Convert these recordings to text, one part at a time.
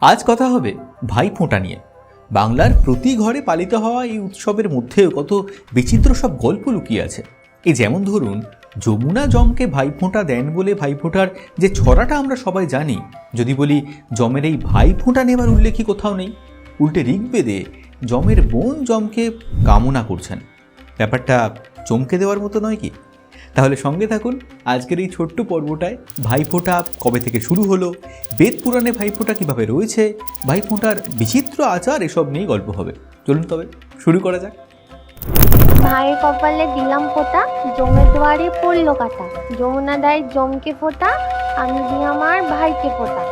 আজ কথা হবে ভাই ফোঁটা নিয়ে। বাংলার প্রতি ঘরে পালিত হওয়া এই উৎসবের মধ্যেও কত বিচিত্র সব গল্প লুকিয়ে আছে। এই যেমন ধরুন, যমুনা জমকে ভাইফোঁটা দেন বলে ভাইফোঁটার যে ছড়াটা আমরা সবাই জানি, যদি বলি জমের এই ভাইফোঁটা নেবার উল্লেখই কোথাও নেই। উল্টে ঋগ্বেদে জমের বোন জমকে কামনা করছেন। ব্যাপারটা চমকে দেওয়ার মতো নয় কি? তাহলে সঙ্গে থাকুন আজকের এই ছোট্ট পর্বটায় ভাইফোঁটা কবে থেকে শুরু হলো বেদ পুরাণে ভাইফোঁটা কীভাবে রয়েছে ভাইফোঁটার বিচিত্র আচার এসব নিয়ে গল্প হবে। চলুন তবে শুরু করা যাক। ভাইয়ের কপালে দিলাম ফোঁটা জমের দুয়ারে পড়ল কাটা। যমুনা দেয় জমকে ফোঁটা আমি দিই আমার ভাইকে ফোঁটা।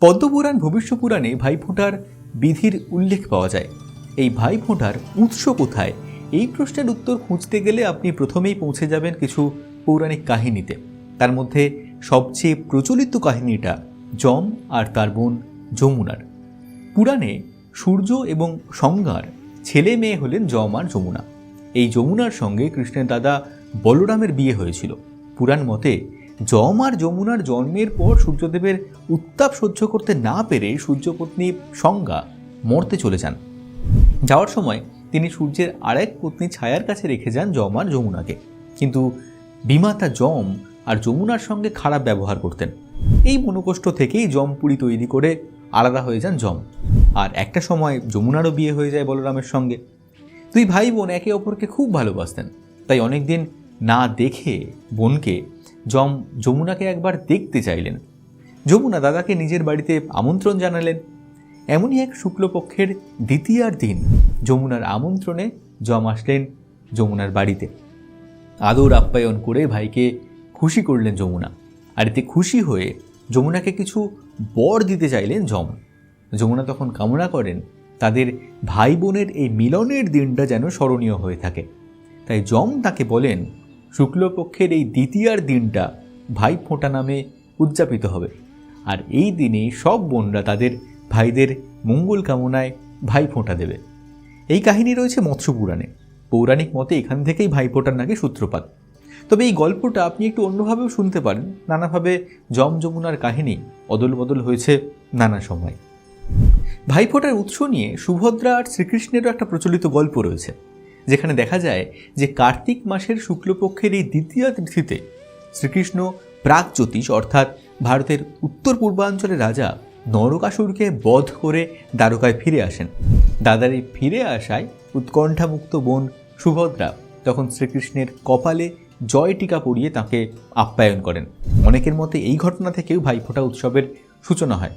পদ্মপুরাণ ভবিষ্য পুরাণে ভাইফোঁটার বিধির উল্লেখ পাওয়া যায়। এই ভাইফোঁটার উৎস কোথায়? এই প্রশ্নের উত্তর খুঁজতে গেলে আপনি প্রথমেই পৌঁছে যাবেন কিছু পৌরাণিক কাহিনীতে। তার মধ্যে সবচেয়ে প্রচলিত কাহিনীটা যম আর তার বোন যমুনার। পুরাণে সূর্য এবং সংজ্ঞার ছেলে মেয়ে হলেন যম আর যমুনা। এই যমুনার সঙ্গে কৃষ্ণের দাদা বলরামের বিয়ে হয়েছিল। পুরাণ মতে যম আর যমুনার জন্মের পর সূর্যদেবের উত্তাপ সহ্য করতে না পেরে সূর্যপত্নী সংজ্ঞা মরতে চলে যান। যাওয়ার সময় তিনি সূর্যের আরেক পত্নী ছায়ার কাছে রেখে যান যম আর যমুনাকে। কিন্তু বিমাতা যম আর যমুনার সঙ্গে খারাপ ব্যবহার করতেন। এই মনোকষ্ট থেকেই যম পুরী তৈরি করে আলাদা হয়ে যান যম। আর একটা সময় যমুনারও বিয়ে হয়ে যায় বলরামের সঙ্গে। দুই ভাই বোন একে অপরকে খুব ভালোবাসতেন। তাই অনেকদিন না দেখে বোনকে যম যমুনাকে একবার দেখতে চাইলেন। যমুনা দাদাকে নিজের বাড়িতে আমন্ত্রণ জানালেন। এমনই এক শুক্লপক্ষের দ্বিতীয়ার দিন। যমুনার আমন্ত্রণে জম আসলেন যমুনার বাড়িতে। আদর আপ্যায়ন করে ভাইকে খুশি করলেন যমুনা। আর এতে খুশি হয়ে যমুনাকে কিছু বর দিতে চাইলেন যম যমুনা তখন কামনা করেন তাদের ভাই বোনের এই মিলনের দিনটা যেন স্মরণীয় হয়ে থাকে। তাই যম তাকে বলেন, শুক্লপক্ষের এই দ্বিতীয়ার দিনটা ভাই ফোঁটা নামে উদযাপিত হবে। আর এই দিনে সব বোনরা তাদের ভাইদের মঙ্গল কামনায় ভাই ফোঁটা দেবে। এই কাহিনী রয়েছে মৎস্য পুরাণে। পৌরাণিক মতে এখান থেকেই ভাইফোঁটার নাকি সূত্রপাত। তবে এই গল্পটা আপনি একটু অন্যভাবেও শুনতে পারেন। নানাভাবে যম যমুনার কাহিনী অদল বদল হয়েছে নানা সময়। ভাইফোঁটার উৎস নিয়ে সুভদ্রা আর শ্রীকৃষ্ণেরও একটা প্রচলিত গল্প রয়েছে, যেখানে দেখা যায় যে কার্তিক মাসের শুক্লপক্ষের এই দ্বিতীয় তিথিতে শ্রীকৃষ্ণ প্রাগজ্যোতিষ, অর্থাৎ ভারতের উত্তর পূর্বাঞ্চলের রাজা নরকাসুরকে বধ করে দ্বারকায় ফিরে আসেন। দাদার ফিরে আসায় উৎকণ্ঠামুক্ত বোন সুভদ্রা তখন শ্রীকৃষ্ণের কপালে জয় টিকা পরিয়ে তাকে আপ্যায়ন করেন। অনেকের মতে এই ঘটনা থেকেও ভাইফোঁটা উৎসবের সূচনা হয়।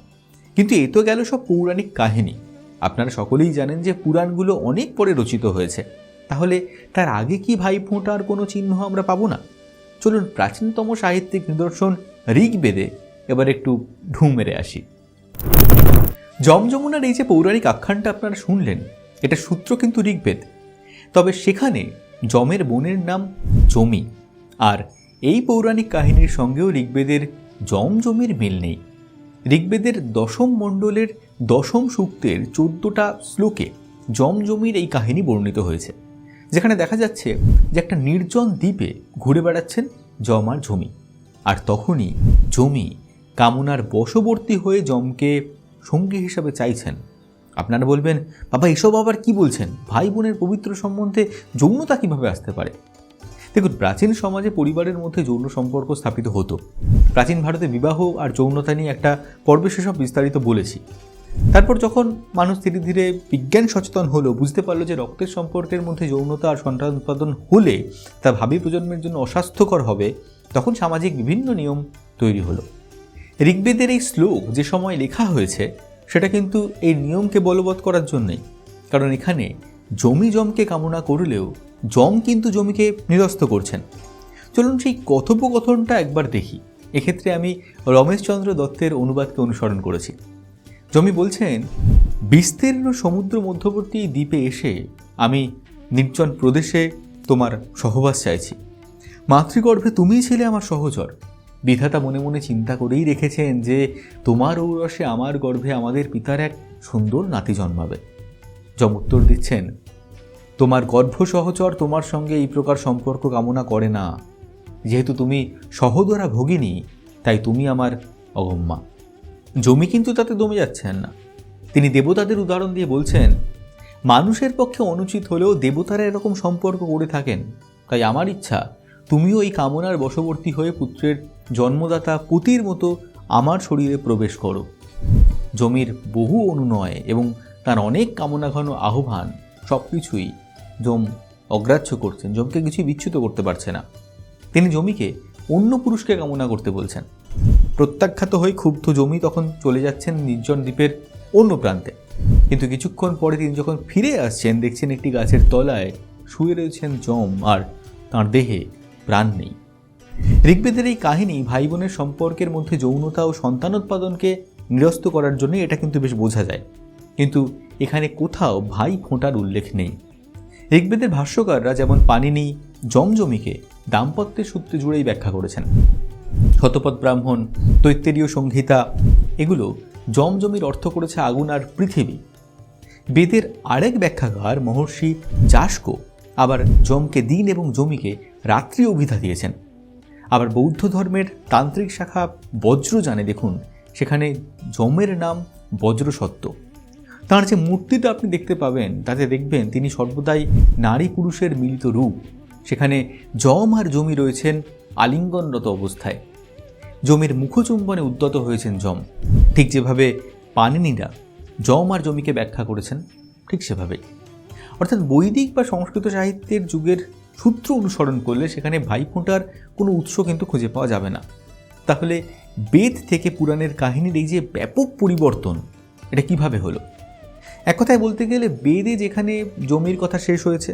কিন্তু এ তো গেল সব পৌরাণিক কাহিনী। আপনারা সকলেই জানেন যে পুরাণগুলো অনেক পরে রচিত হয়েছে। তাহলে তার আগে কি ভাইফোঁটার কোনো চিহ্ন আমরা পাবো না? চলুন প্রাচীনতম সাহিত্যিক নিদর্শন ঋগ্বেদে এবার একটু ঢু মেরে আসি। জমযমুনার এই যে পৌরাণিক আখ্যানটা আপনারা শুনলেন, এটা সূত্র কিন্তু ঋগ্বেদ। তবে সেখানে যমের বোনের নাম জমি, আর এই পৌরাণিক কাহিনীর সঙ্গেও ঋগ্বেদের যম জমির মিল নেই। ঋগ্বেদের দশম মণ্ডলের দশম সূক্তের চোদ্দোটা শ্লোকে যম জমির এই কাহিনী বর্ণিত হয়েছে, যেখানে দেখা যাচ্ছে যে একটা নির্জন দ্বীপে ঘুরে বেড়াচ্ছেন যম আর জমি। আর তখনই জমি কামনার বশবর্তী হয়ে যমকে সঙ্গী হিসাবে চাইছেন। আপনারা বলবেন, বাবা, এসব আবার কি বলছেন? ভাই বোনের পবিত্র সম্বন্ধে যৌনতা কীভাবে আসতে পারে? দেখুন, প্রাচীন সমাজে পরিবারের মধ্যে যৌন সম্পর্ক স্থাপিত হতো। প্রাচীন ভারতে বিবাহ আর যৌনতা নিয়ে একটা পর্বে সেসব বিস্তারিত বলেছি। তারপর যখন মানুষ ধীরে ধীরে বিজ্ঞান সচেতন হলো, বুঝতে পারল যে রক্তের সম্পর্কের মধ্যে যৌনতা আর সন্তান উৎপাদন হলে তা ভাবি প্রজন্মের জন্য অস্বাস্থ্যকর হবে, তখন সামাজিক বিভিন্ন নিয়ম তৈরি হলো। ঋগ্বেদের এই শ্লোক যে সময় লেখা হয়েছে, সেটা কিন্তু এই নিয়মকে বলবৎ করার জন্যই। কারণ এখানে জমি জমকে কামনা করলেও জম কিন্তু জমিকে নিরস্ত করছেন। চলুন সেই কথোপকথনটা একবার দেখি। এক্ষেত্রে আমি রমেশচন্দ্র দত্তের অনুবাদকে অনুসরণ করেছি। জমি বলছেন, বিস্তীর্ণ সমুদ্র মধ্যবর্তী দ্বীপে এসে আমি নির্জন প্রদেশে তোমার সহবাস চাইছি। মাতৃগর্ভে তুমিই ছিলে আমার সহচর। বিধাতা মনে মনে চিন্তা করেই রেখেছেন যে তোমার ঔরসে আমার গর্ভে আমাদের পিতার এক সুন্দর নাতি জন্মাবে। যম উত্তর দিচ্ছেন, তোমার গর্ভ সহচর তোমার সঙ্গে এই প্রকার সম্পর্ক কামনা করে না। যেহেতু তুমি সহদরা ভগিনী, তাই তুমি আমার অগম্মা জমি কিন্তু তাতে দমে যাচ্ছেন না। তিনি দেবতাদের উদাহরণ দিয়ে বলছেন, মানুষের পক্ষে অনুচিত হলেও দেবতারা এরকম সম্পর্ক করে থাকেন। তাই আমার ইচ্ছা, তুমিও এই কামনার বশবর্তী হয়ে পুত্রের জন্মদাতা পুতির মতো আমার শরীরে প্রবেশ করো। জমির বহু অনুনয় এবং তার অনেক কামনা ঘন আহ্বান সব কিছুই জম অগ্রাহ্য করছেন। জমকে কিছুই বিচ্যুত করতে পারছে না। তিনি জমিকে অন্য পুরুষকে কামনা করতে বলছেন। প্রত্যাখ্যাত হয়ে ক্ষুব্ধ জমি তখন চলে যাচ্ছেন নির্জন দ্বীপের অন্য প্রান্তে। কিন্তু কিছুক্ষণ পরে তিনি যখন ফিরে আসছেন, দেখছেন একটি গাছের তলায় শুয়ে রয়েছেন জম আর তাঁর দেহে প্রাণ নেই। ঋগ্বেদের এই কাহিনী ভাই বোনের সম্পর্কের মধ্যে যৌনতা ও সন্তানোৎপাদনকে নিরস্ত করার জন্য এটা কিন্তু বেশ বোঝা যায়। কিন্তু এখানে কোথাও ভাই ফোঁটার উল্লেখ নেই। ঋগ্বেদের ভাষ্যকাররা যেমন পানিনি, জমজমিকে দাম্পত্যের সূত্রে জুড়েই ব্যাখ্যা করেছেন। শতপথ ব্রাহ্মণ দৈত্তেরীয় সংহিতা, এগুলো জমজমির অর্থ করেছে আগুন আর পৃথিবী। বেদের আরেক ব্যাখ্যাকার মহর্ষি যাস্কো আবার জমকে দিন এবং জমিকে রাত্রি অভিধা দিয়েছেন। আবার বৌদ্ধ ধর্মের তান্ত্রিক শাখা বজ্র জানে দেখুন, সেখানে যমের নাম বজ্র বজ্রসত্ত্ব। তাঁর যে মূর্তিটা আপনি দেখতে পাবেন, তাতে দেখবেন তিনি সর্বদাই নারী পুরুষের মিলিত রূপ। সেখানে যম আর জমি রয়েছেন আলিঙ্গনরত অবস্থায়। জমির মুখচুম্বনে উদ্যত হয়েছেন জম ঠিক যেভাবে পানিনিরা জম আর জমিকে ব্যাখ্যা করেছেন, ঠিক সেভাবেই। অর্থাৎ বৈদিক বা সংস্কৃত সাহিত্যের যুগের সূত্র অনুসরণ করলে সেখানে ভাইফোঁটার কোনো উৎস কিন্তু খুঁজে পাওয়া যাবে না। তাহলে বেদ থেকে পুরাণের কাহিনীর এই যে ব্যাপক পরিবর্তন, এটা কীভাবে হলো? এক কথায় বলতে গেলে বেদে যেখানে জমির কথা শেষ হয়েছে,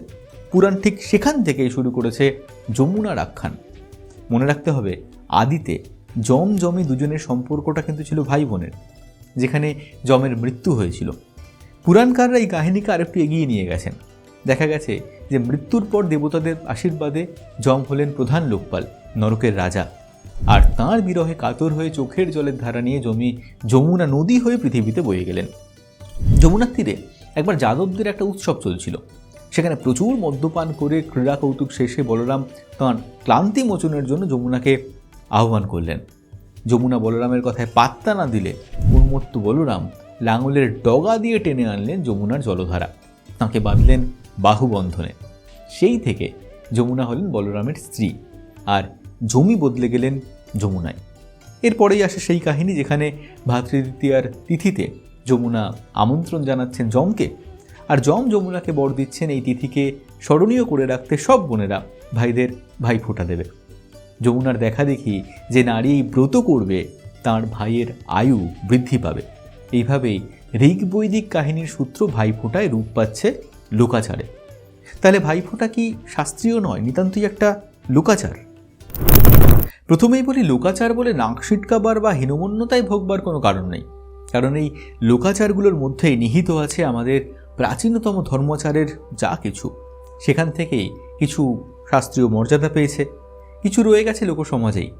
পুরাণ ঠিক সেখান থেকেই শুরু করেছে যমুনার আখ্যান। মনে রাখতে হবে, আদিতে জম জমি দুজনের সম্পর্কটা কিন্তু ছিল ভাই বোনের, যেখানে জমের মৃত্যু হয়েছিল। পুরাণকাররা এই কাহিনীকে আরেকটু এগিয়ে নিয়ে গেছেন। দেখা গেছে যে মৃত্যুর পর দেবতাদের আশীর্বাদে জম হলেন প্রধান লোকপাল, নরকের রাজা। আর তাঁর বিরহে কাতর হয়ে চোখের জলের ধারা নিয়ে জমি, যমুনা নদী হয়ে পৃথিবীতে বয়ে গেলেন। যমুনার তীরে একবার যাদবদের একটা উৎসব চলছিল। সেখানে প্রচুর মদ্যপান করে ক্রীড়া কৌতুক শেষে বলরাম তাঁর ক্লান্তি মোচনের জন্য যমুনাকে আহ্বান করলেন। যমুনা বলরামের কথায় পাত্তা না দিলে উন্মত্ত বলরাম লাঙলের ডগা দিয়ে টেনে আনলেন যমুনার জলধারা। তাঁকে বাঁধলেন বাহুবন্ধনে। সেই থেকে যমুনা হলেন বলরামের স্ত্রী আর জমি বদলে গেলেন যমুনায়। এরপরেই আসে সেই কাহিনী যেখানে ভাতৃদ্বিতীয়ার তিথিতে যমুনা আমন্ত্রণ জানাচ্ছেন জমকে আর জম যমুনাকে বর দিচ্ছেন এই তিথিকে স্মরণীয় করে রাখতে সব বোনেরা ভাইদের ভাই ফোঁটা দেবে। যমুনার দেখা দেখি যে নারী এই ব্রত করবে, তার ভাইয়ের আয়ু বৃদ্ধি পাবে। এইভাবেই ঋগ বৈদিক কাহিনীর সূত্র ভাইফোঁটায় রূপ পাচ্ছে লোকাচারে। তাহলে ভাইফোঁটা কি শাস্ত্রীয় নয়, নিতান্তই একটা লোকাচার? প্রথমেই বলি লোকাচার বলে নাক সিটকাবার বা হীনমন্যতায় ভোগবার কোনো কারণ নেই। কারণ এই লোকাচারগুলোর মধ্যেই নিহিত আছে আমাদের প্রাচীনতম ধর্মাচারের যা কিছু। সেখান থেকেই কিছু শাস্ত্রীয় মর্যাদা পেয়েছে, কিছু রয়ে গেছে লোকসমাজেই।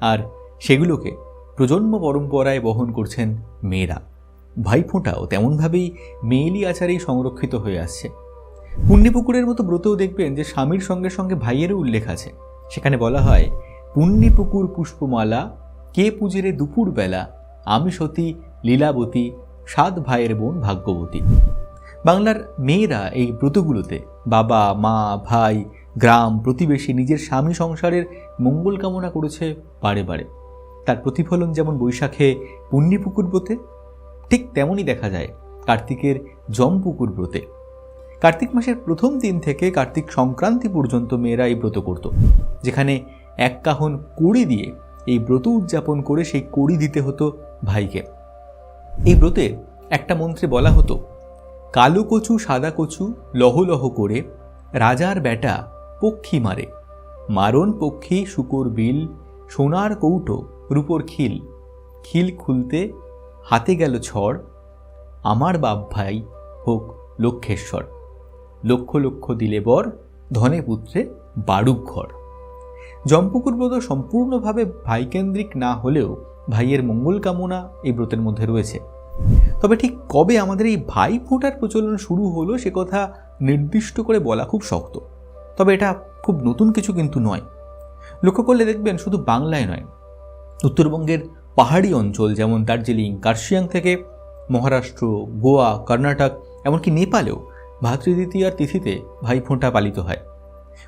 আর সেগুলোকে প্রজন্ম পরম্পরায় বহন করছেন মেয়েরা। ভাইফোঁটাও তেমনভাবেই মেয়েলি আচারেই সংরক্ষিত হয়ে আসছে। পুণ্যপুকুরের মতো ব্রতেও দেখবেন যে স্বামীর সঙ্গে সঙ্গে ভাইয়েরও উল্লেখ আছে। সেখানে বলা হয়, পুণ্যপুকুর পুষ্পমালা, কে পুজেরে দুপুর বেলা, আমি সতী, লীলাবতী, সাত ভাইয়ের বোন ভাগ্যবতী। বাংলার মেয়েরা এই ব্রতগুলোতে বাবা, মা, ভাই, গ্রাম, প্রতিবেশী নিজের স্বামী সংসারের মঙ্গল কামনা করেছে বারে বারে। তার প্রতিফলন যেমন বৈশাখে পুণ্যপুকুর ব্রতে ঠিক তেমনই দেখা যায় কার্তিকের জমপুকুর ব্রতে। কার্তিক মাসের প্রথম দিন থেকে কার্তিক সংক্রান্তি পর্যন্ত মেয়েরা এই ব্রত করত, যেখানে এক কাহন কড়ি দিয়ে এই ব্রত উদযাপন করে সেই কড়ি দিতে হতো ভাইকে। এই ব্রতে একটা মন্ত্রে বলা হতো, কালো কচু, সাদা কচু লহ লহ করে রাজার বেটা পক্ষী মারে। মারণ পক্ষী শুকর বিল, সোনার কৌটো রূপর খিল। খিল খুলতে হাতে গেল ছড় আমার বাপ ভাই হোক লক্ষেশ্বর। লক্ষ লক্ষ দিলে বর, ধনে পুত্রে বারুক ঘর। জম্পুকুর ব্রত সম্পূর্ণভাবে ভাইকেন্দ্রিক না হলেও ভাইয়ের মঙ্গল কামনা এই ব্রতের মধ্যে রয়েছে। তবে ঠিক কবে আমাদের এই ভাই ফোঁটার প্রচলন শুরু হলো সে কথা নির্দিষ্ট করে বলা খুব শক্ত। তবে এটা খুব নতুন কিছু কিন্তু নয়। লক্ষ্য করলে দেখবেন শুধু বাংলায় নয়, উত্তরবঙ্গের পাহাড়ি অঞ্চল যেমন দার্জিলিং, কার্শিয়াং থেকে মহারাষ্ট্র, গোয়া, কর্ণাটক, এমনকি নেপালেও ভাতৃদ্বিতীয়ার তিথিতে ভাইফোঁটা পালিত হয়।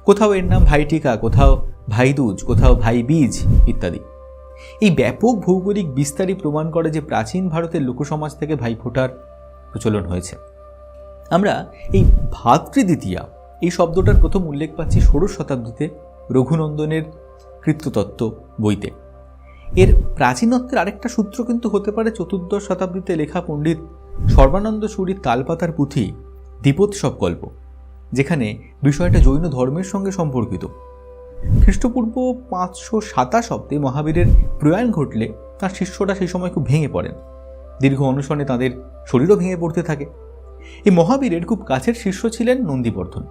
কোথাও এর নাম ভাইটিকা, কোথাও ভাইদুজ, কোথাও ভাই বীজ ইত্যাদি। এই ব্যাপক ভৌগোলিক বিস্তারই প্রমাণ করে যে প্রাচীন ভারতের লোকসমাজ থেকে ভাইফোঁটার প্রচলন হয়েছে। আমরা এই ভাতৃদ্বিতীয়া, এই শব্দটার প্রথম উল্লেখ পাচ্ছি ষোড়শ শতাব্দীতে রঘুনন্দনের কৃত্যতত্ত্ব বইতে। এর প্রাচীনত্বের আরেকটা সূত্র কিন্তু হতে পারে চতুর্দশ শতাব্দীতে লেখা পণ্ডিত সর্বানন্দ সুরীর তালপাতার পুঁথি দীপোৎসব গল্প, যেখানে বিষয়টা জৈন ধর্মের সঙ্গে সম্পর্কিত। খ্রিস্টপূর্ব পাঁচশো সাতাশব্দে মহাবীরের প্রয়াণ ঘটলে তার শিষ্যরা সেই সময় খুব ভেঙে পড়েন। দীর্ঘ অনুসরণে তাদের শরীরও ভেঙে পড়তে থাকে। এই মহাবীরের খুব কাছের শিষ্য ছিলেন নন্দীবর্ধন।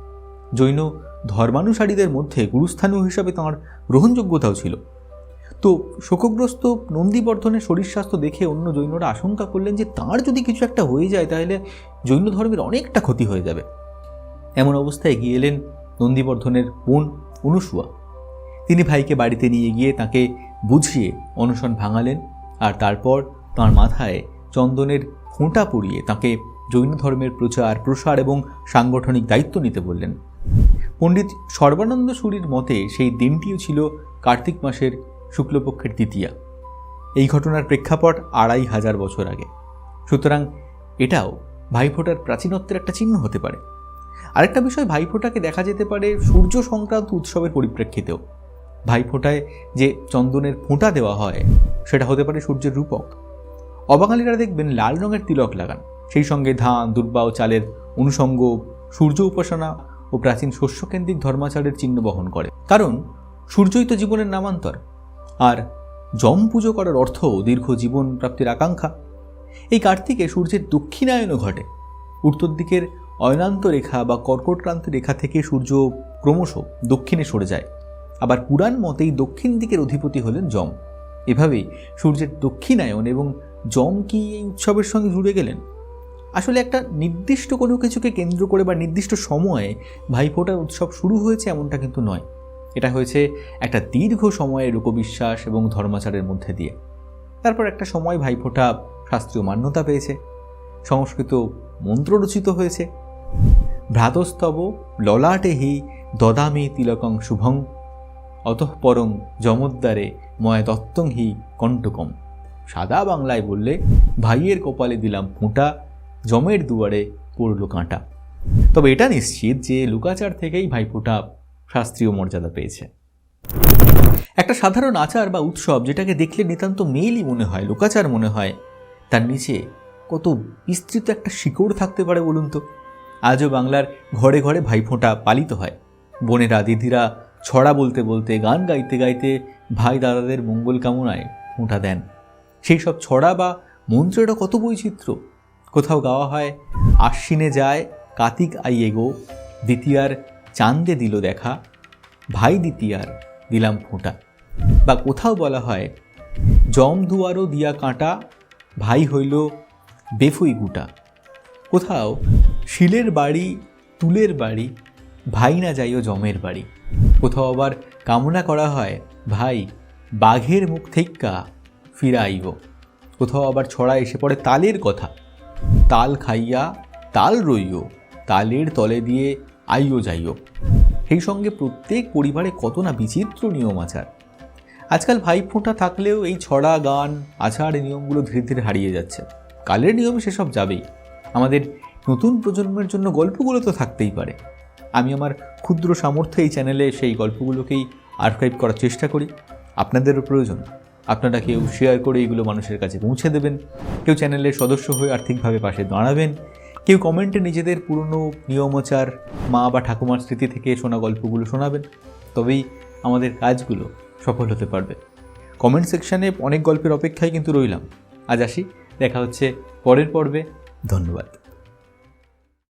জৈন ধর্মানুসারীদের মধ্যে গুরুস্থানীয় হিসাবে তাঁর গ্রহণযোগ্যতাও ছিল। তো শোকগ্রস্ত নন্দীবর্ধনের শরীর স্বাস্থ্য দেখে অন্য জৈনরা আশঙ্কা করলেন যে তাঁর যদি কিছু একটা হয়ে যায়, তাহলে জৈন ধর্মের অনেকটা ক্ষতি হয়ে যাবে। এমন অবস্থায় এগিয়ে এলেন নন্দীবর্ধনের বোন অনুসুয়া। তিনি ভাইকে বাড়িতে নিয়ে গিয়ে তাকে বুঝিয়ে অনশন ভাঙালেন আর তারপর তাঁর মাথায় চন্দনের ফোঁটা পরিয়ে তাকে জৈন ধর্মের প্রচার, প্রসার এবং সাংগঠনিক দায়িত্ব নিতে বললেন। পণ্ডিত সর্বানন্দ সুরীর মতে সেই দিনটিও ছিল কার্তিক মাসের শুক্লপক্ষের দ্বিতীয়া। এই ঘটনার প্রেক্ষাপট আড়াই হাজার বছর আগে। সুতরাং এটাও ভাইফোঁটার প্রাচীনত্বের একটা চিহ্ন হতে পারে। আরেকটা বিষয়, ভাইফোঁটাকে দেখা যেতে পারে সূর্য সংক্রান্ত উৎসবের পরিপ্রেক্ষিতেও। ভাইফোঁটায় যে চন্দনের ফোঁটা দেওয়া হয়, সেটা হতে পারে সূর্যের রূপক। অবাঙালিরা দেখবেন লাল রঙের তিলক লাগান। সেই সঙ্গে ধান, দুর্বা ও চালের অনুষঙ্গ, সূর্য উপাসনা ও প্রাচীন শস্যকেন্দ্রিক ধর্মাচারের চিহ্ন বহন করে। কারণ সূর্যই তো জীবনের নামান্তর। আর যম পুজো করার অর্থ দীর্ঘ জীবন প্রাপ্তির আকাঙ্ক্ষা। এই কার্তিকে সূর্যের দক্ষিণায়নও ঘটে। উত্তর দিকের অয়নান্ত রেখা বা কর্কটক্রান্তি রেখা থেকে সূর্য ক্রমশ দক্ষিণে সরে যায়। আবার পুরাণ মতেই দক্ষিণ দিকের অধিপতি হলেন যম। এভাবেই সূর্যের দক্ষিণায়ন এবং যম কি এই উৎসবের সঙ্গে জুড়ে গেলেন? আসলে একটা নির্দিষ্ট কোনো কিছুকে কেন্দ্র করে বা নির্দিষ্ট সময়ে ভাইফোঁটার উৎসব শুরু হয়েছে এমনটা কিন্তু নয়। এটা হয়েছে একটা দীর্ঘ সময়ের লোকবিশ্বাস এবং ধর্মাচারের মধ্যে দিয়ে। তারপর একটা সময় ভাইফোঁটা শাস্ত্রীয় মান্যতা পেয়েছে। সংস্কৃত মন্ত্র রচিত হয়েছে। ভ্রাতস্তব ললাটে হি দদামি তিলকং শুভং অতঃপরং যমোদ্দারে ময় দত্তং হি কণ্টকম। সাদা বাংলায় বললে, ভাইয়ের কপালে দিলাম ফোঁটা জমের দুয়ারে পড়ল কাঁটা। তবে এটা নিশ্চিত যে লুকাচার থেকেই ভাইফোঁটা শাস্ত্রীয় মর্যাদা পেয়েছে। একটা সাধারণ আচার বা উৎসব যেটাকে দেখলে নিতান্ত মেলই মনে হয়, লোকাচার মনে হয়, তার নিচে কত বিস্তৃত একটা শিকড় থাকতে পারে বলুন তো। আজও বাংলার ঘরে ঘরে ভাইফোঁটা পালিত হয়। বোনেরা, দিদিরা ছড়া বলতে বলতে, গান গাইতে গাইতে ভাই দাদাদের মঙ্গল কামনায় ফোঁটা দেন। সেই সব ছড়া বা মন্ত্রেরও কত বৈচিত্র্য। কোথাও গাওয়া হয়, আশ্বিনে যায় কাতিক আইয়ে গো, দ্বিতীয়ার চাঁদে দিল দেখা, ভাই দ্বিতীয়ার দিলাম ফোঁটা। বা কোথাও বলা হয়, জম দুয়ারও দিয়া কাঁটা, ভাই হইল বেফুই গুটা। কোথাও, শিলের বাড়ি, তুলের বাড়ি, ভাই না যাইও জমের বাড়ি। কোথাও আবার কামনা করা হয়, ভাই, বাঘের মুখ থেক্কা ফিরা আইব কোথাও আবার ছড়া এসে পড়ে তালের কথা। তাল খাইয়া তাল রইও, তালের তলে দিয়ে আইও যাইও। সেই সঙ্গে প্রত্যেক পরিবারে কত না বিচিত্র নিয়ম আচার। আজকাল ভাইফোঁটা থাকলেও এই ছড়া, গান, আচার নিয়মগুলো ধীরে ধীরে হারিয়ে যাচ্ছে। কালের নিয়মে সেসব যাবেই। আমাদের নতুন প্রজন্মের জন্য গল্পগুলো তো থাকতেই পারে। আমি আমার ক্ষুদ্র সামর্থ্যে এই চ্যানেলে সেই গল্পগুলোকেই আর্কাইভ করার চেষ্টা করি। আপনাদেরও প্রয়োজন। আপনারা কেউ শেয়ার করে এগুলো মানুষের কাছে পৌঁছে দেবেন। কেউ চ্যানেলের সদস্য হয়ে আর্থিকভাবে পাশে দাঁড়াবেন। কেউ কমেন্টে নিজেদের পুরনো নিয়মাচার মা বা ঠাকুমার স্মৃতি থেকে শোনা গল্পগুলো শোনাবেন, তবেই আমাদের কাজগুলো সফল হতে পারবে। কমেন্ট সেকশানে অনেক গল্পের অপেক্ষায় কিন্তু রইলাম। আজ আসি, দেখা হচ্ছে পরের পর্বে। ধন্যবাদ।